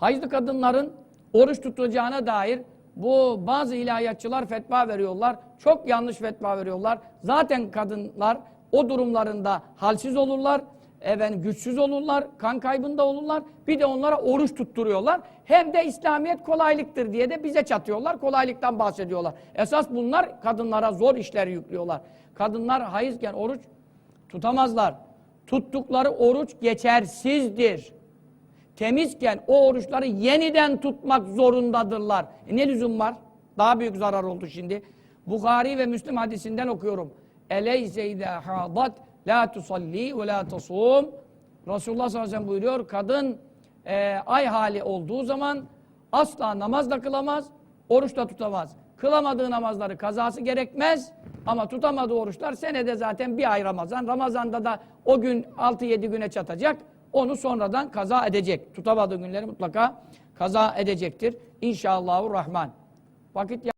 Hayızlı kadınların oruç tutacağına dair bu bazı ilahiyatçılar fetva veriyorlar. Çok yanlış fetva veriyorlar. Zaten kadınlar o durumlarında halsiz olurlar. Efendim güçsüz olurlar, kan kaybında olurlar. Bir de onlara oruç tutturuyorlar. Hem de İslamiyet kolaylıktır diye de bize çatıyorlar. Kolaylıktan bahsediyorlar. Esas bunlar kadınlara zor işler yüklüyorlar. Kadınlar hayızken oruç tutamazlar. Tuttukları oruç geçersizdir. Temizken o oruçları yeniden tutmak zorundadırlar. E ne lüzum var? Daha büyük zarar oldu şimdi. Bukhari ve Müslim hadisinden okuyorum. Eleyse izâ hâdat la tusalli ve la tasum. Resulullah sallallahu aleyhi ve sellem buyuruyor. Kadın e, ay hali olduğu zaman asla namaz da kılamaz, oruç da tutamaz. Kılamadığı namazları kazası gerekmez ama tutamadığı oruçlar senede zaten bir ay Ramazan. Ramazan'da da o gün 6-7 güne çatacak. Onu sonradan kaza edecek. Tutamadığı günleri mutlaka kaza edecektir. İnşallahü Rahman. Vakit